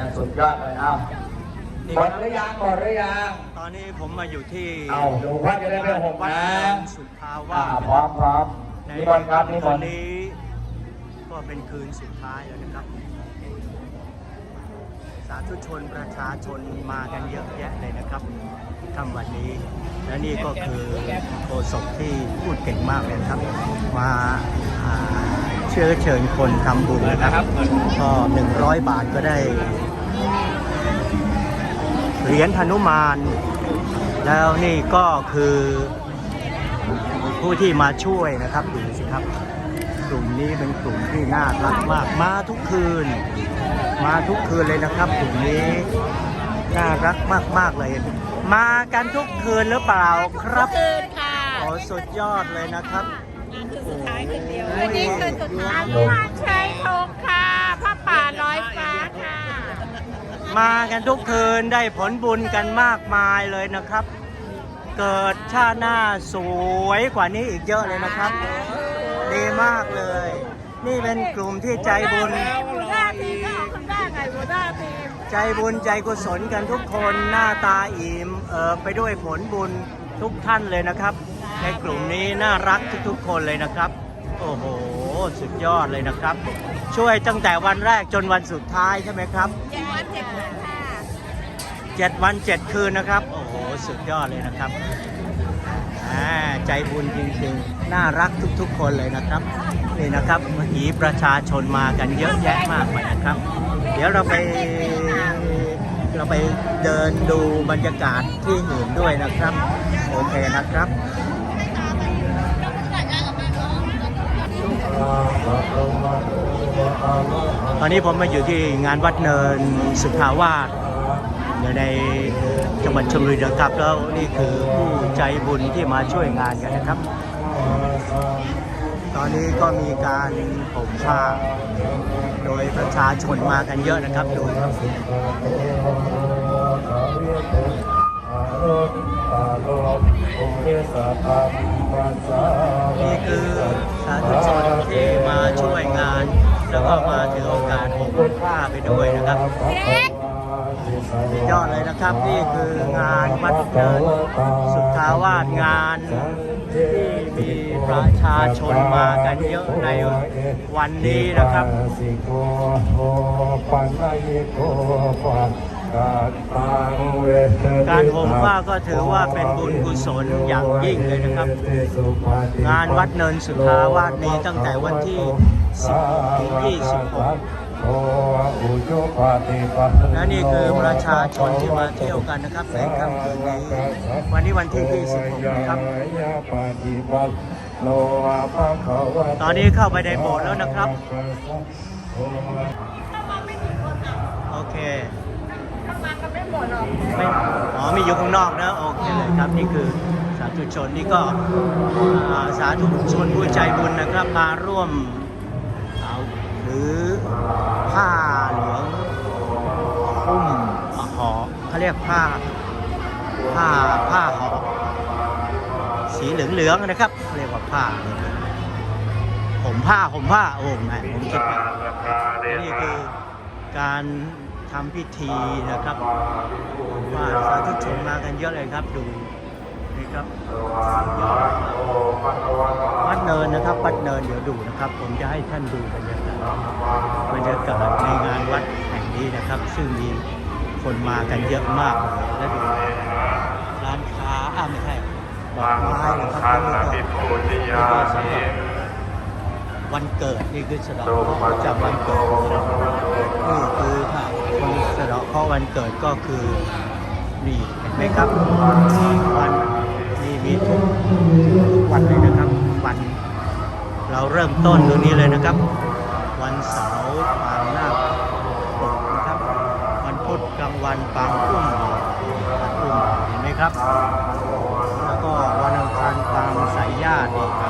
อย่างสุดยอดเลยเอาหมดหรือยังหมดหรือยังตอนนี้ผมมาอยู่ที่เอาดูว่าจะได้ไม่หกวัดนะเนินสุทธาอ่าวาสพร้อมพร้อมในนิมนต์ครับนิมคืนนต์นี้ก็เป็นคืนสุดท้ายแล้วนะครับ สาธุชนประชาชนมากันเยอะแยะเลยนะครับค่ำวันนี้ และนี่ก็คือโฆษกที่พูดเก่งมากเลยนะครับมาอ่าเชื้อเชิญคนทำบุญนะครับ ก็ 100 บาทก็ได้ เหรียญหนุมาน แล้วนี่ก็คือผู้ที่มาช่วยนะครับดูสิครับ กลุ่มนี้เป็นกลุ่มที่น่ารักมาก มาทุกคืน มาทุกคืนเลยนะครับกลุ่มนี้น่ารักมากๆเลย มากันทุกคืนหรือเปล่าครับคืนค่ะโอ้สุดยอดเลยนะครับงานคือสุดท้ายคืนเดียวโอ้วันนี้คืนสุดท้าย มากันทุกคืนได้ผลบุญกันมากมายเลยนะครับ เกิดชาติหน้าสวยกว่านี้อีกเยอะเลยนะครับ ดีมากเลย นี่เป็นกลุ่มที่ใจบุญ ใจบุญใจกุศลกันทุกคนหน้าตาอิ่มเอิบไปด้วยผลบุญทุกท่านเลยนะครับ ในกลุ่มนี้น่ารักทุกๆคนเลยนะครับ โอ้โห สุดยอดเลยนะครับ ช่วยตั้งแต่วันแรกจนวันสุดท้ายใช่ไหมครับเจ็ดวันเจ็ดคืนค่ะเจ็ดวันเจ็ดคืนนะครับ โอ้โหสุดยอดเลยนะครับอ่าใจบุญจริงๆ น่ารักทุกๆ คนเลยนะครับนี่นะครับเมื่อกี้ประชาชนมากันเยอะแยะมากมายนะครับ เดี๋ยวเราไปเราไปเดินดูบรรยากาศที่อื่นด้วยนะครับ โอเคนะครับ ตอนนี้ผมมาอยู่ที่งานวัดเนินสุทธาวาสอยู่ในจังหวัดชลบุรีนะครับแล้วนี่คือผู้ใจบุญที่มาช่วยงานกันนะครับ ตอนนี้ก็มีการผมผ้า โดยประชาชนมากันเยอะนะครับดูครับนี่คือสาธุชนที่มาช่วยงาน แล้วก็มาถือโอกาสผมผ้าไปด้วยนะครับสุดยอดเลยนะครับนี่คืองานวัดเดินสุทธาวาสงานที่มีประชาชนมากันเยอะในวันนี้นะครับ การห่มผ้าก็ถือว่าเป็นบุญกุศลอย่างยิ่งเลยนะครับ งานวัดเนินสุทาวาสนี้ตั้งแต่วันที่ 10ถึง26และนี่คือประชาชนที่มาเที่ยวกันนะครับในค่ำคืนนี้วันนี้วันที่ 26 นะครับ ตอนนี้เข้าไปในโบสถ์แล้วนะครับ โอเค ทำงานกันไม่หมดหรอกไม่อ๋อมีอยู่ข้างนอกนะโอเคเลยครับนี่คือสาธุชนนี่ก็อ่าสาธุชนผู้ใจบุญนะครับมาร่วมเอาหรือผ้าเหลืองหุ้มห่อเขาเรียกผ้าผ้าผ้าห่อสีเหลืองๆนะครับ เรียกว่าผ้าผมผ้าผมผ้าโอ้แม่ผมคิดว่านี่คือการ ทำพิธีนะครับว่าสาธุชนมากันเยอะเลยครับดูนี่ครับวัดเนินนะครับวัดเนินเดี๋ยวดูนะครับ ผมจะให้ท่านดูบรรยากาศบรรยากาศในงานวัดแห่งนี้นะครับ ซึ่งมีคนมากันเยอะมากเลยและดูร้านค้าอ้าไม่ใช่ดอกไม้นะครับนี่ก็สำหรับวันเกิดนี่คือสะเดอกเคราะห์ประจำวันเกิดนี่คือถ้า คนสะเดอกเคราะห์วันเกิดก็คือนี่เห็นไหมครับวันนี่มีทุกทุกวันเลยนะครับ วันเราเริ่มต้นตรงนี้เลยนะครับ วันเสาร์ปางนาคปกนะครับ วันพุธกลางวันปางอุ้มอุ้มเห็นไหมครับ แล้วก็วันอังคารปางสายญาตินี่ปาง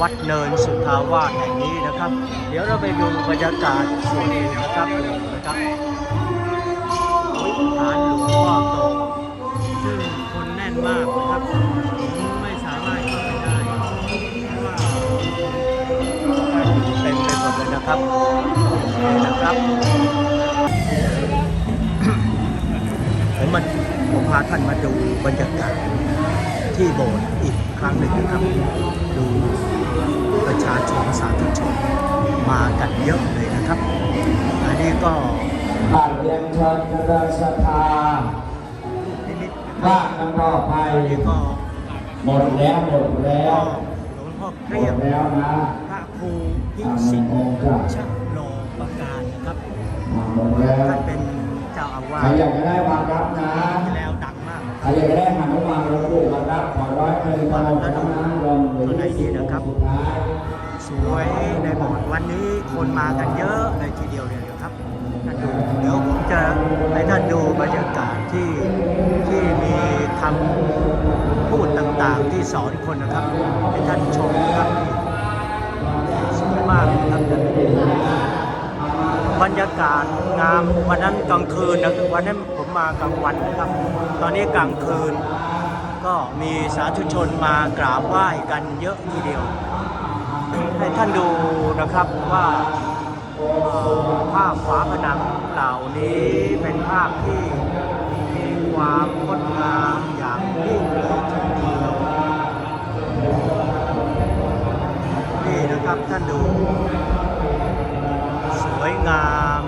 วัดเนินสุทธาวาสแห่งนี้นะครับ เดี๋ยวเราไปดูบรรยากาศส่วนหนึ่งนะครับนะครับวิหานหลวงพ่อโตซึ่งคนแน่นมากนะครับผมไม่สามารถเข้าไปได้เพราะว่าเต็มไปหมดเลยนะครับนี่นะครับผมมาผมพาท่านมาดูบรรยากาศ ที่โบสถ์อีกครั้งหนึ่งนะครับ ดูประชาชนสาธุชนมากันเยอะเลยนะครับ อันนี้ก็ผ่านเรียนเชิญกระเดินศรัทธานิมิตนะคบ้ารับนน้ำต่อไปอันนี้ก็หมดแล้วหมดแล้ก็วหลวงพ่อเคหมรียดงแล้วนะพระครูพิสิทธิ์ชักโลประการนะครับหมดแล้วท่านเป็นเจ้าอาวาใครสอยากจะได้วางรับนะ รอยากจะได้หันวางหลวงปู่วารับขอร้อยหนึ่งตลอดทั้งนั้นลงเหลือยี่นะครับสุดท้ายสวยในโบสถ์วันนี้คนมากันเยอะเลยทีเดียวเลยครับท่านดูเดี๋ยวผมจะให้ท่านดูบรรยากาศที่ที่มีคำพูดต่างๆที่สอนคนนะครับ ให้ท่านชมนะครับสวยมากนะครับ บรรยากาศงามวันนั้นกลางคืนนะวันนั้นผมมากลางวันนะครับ ตอนนี้กลางคืน ก็มีสาธุชนมากราบไหว้กันเยอะทีเดียว ให้ท่านดูนะครับว่าภาพฝาผนังเหล่านี้เป็นภาพที่มีความงดงามอย่างยิ่งเลยทีเดียวนี่นะครับท่านดู วยงาม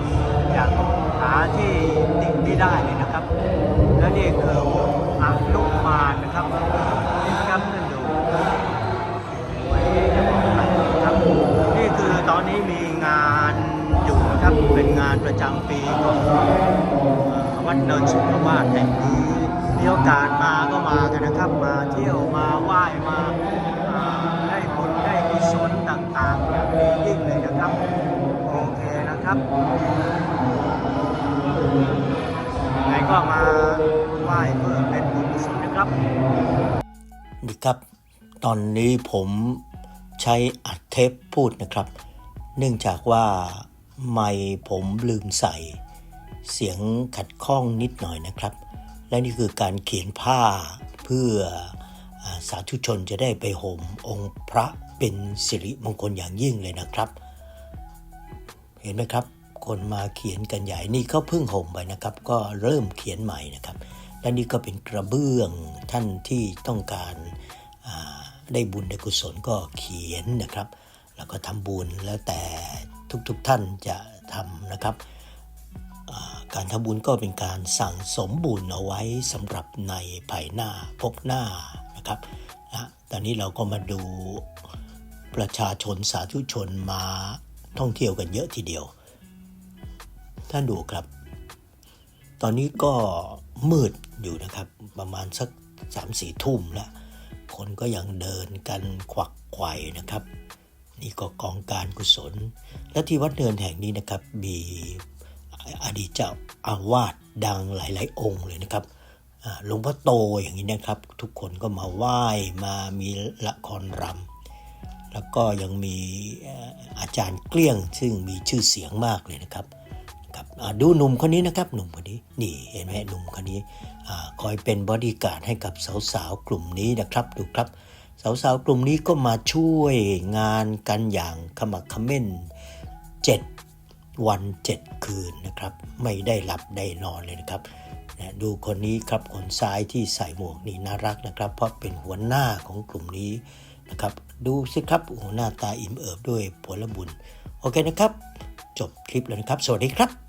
อย่างหาที่ติไม่ได้เลยนะครับ และนี่คืออนุมานนะครับนี่ครับท่านดูไว้จะบอกอะไรนะครับนี่คือตอนนี้มีงานอยู่นะครับเป็นงานประจำปีของวัดเนินสุขวาสแห่งนี้มีโอกาสมาก็มากันนะครับมาเที่ยวมาไหว้มาอ่าได้บุญได้กุศลต่างๆอย่างดียิ่ง นะครับยังไงก็มาไหว้เพื่อเป็นบุญกุศลนะครับนี่ครับ ตอนนี้ผมใช้อัดเทปพูดนะครับ เนื่องจากว่าไม่ผมลืมใส่ เสียงขัดข้องนิดหน่อยนะครับ และนี่คือการเขียนผ้าเพื่ออสาธุชนจะได้ไปห่มองค์พระเป็นสิริมงคลอย่างยิ่งเลยนะครับ เห็นไหมครับ คนมาเขียนกันใหญ่นี่เขาเพิ่งห่มไปนะครับ ก็เริ่มเขียนใหม่นะครับและนี่ก็เป็นกระเบื้องท่านที่ต้องการได้บุญได้กุศลก็เขียนนะครับ แล้วก็ทำบุญแล้วแต่ทุกๆทท่านจะทำนะครับ การทำบุญก็เป็นการสั่งสมบุญเอาไว้สำหรับในภายหน้าพบหน้านะครับนะตอนนี้เราก็มาดูประชาชนสาธุชนมา ท่องเที่ยวกันเยอะทีเดียว ท่านดูครับ ตอนนี้ก็มืดอยู่นะครับ ประมาณสักสามสี่ทุ่มแล้วคนก็ยังเดินกันขวักไขว่นะครับ นี่ก็กองการกุศล และที่วัดเนินแห่งนี้นะครับ มีอดีตเจ้าอาวาสดังหลาย ๆ องค์เลยนะครับหลวงพ่อโตอย่างนี้นะครับ ทุกคนก็มาไหว้มามีละครรำ แล้วก็ยังมีอาจารย์เกลี้ยง ซึ่งมีชื่อเสียงมากเลยนะครับครับดูหนุ่มคนนี้นะครับหนุ่มคนนี้นี่เห็นไหมหนุ่มคนนี้คอยเป็นบอดี้การ์ดให้กับสาวๆกลุ่มนี้นะครับดูครับ สาวๆกลุ่มนี้ก็มาช่วยงานกันอย่างขมักขม้นเจ็ดวันเจ็ดคืนนะครับ ไม่ได้หลับได้นอนเลยนะครับดูคนนี้ครับคนซ้ายที่ใส่หมวกนี่น่ารักนะครับ เพราะเป็นหัวหน้าของกลุ่มนี้นะครับ ดูสิครับโอ้หหน้าตาอิ่มเอิบด้วยผลบุญ โอเคนะครับ จบคลิปแล้วนะครับ สวัสดีครับ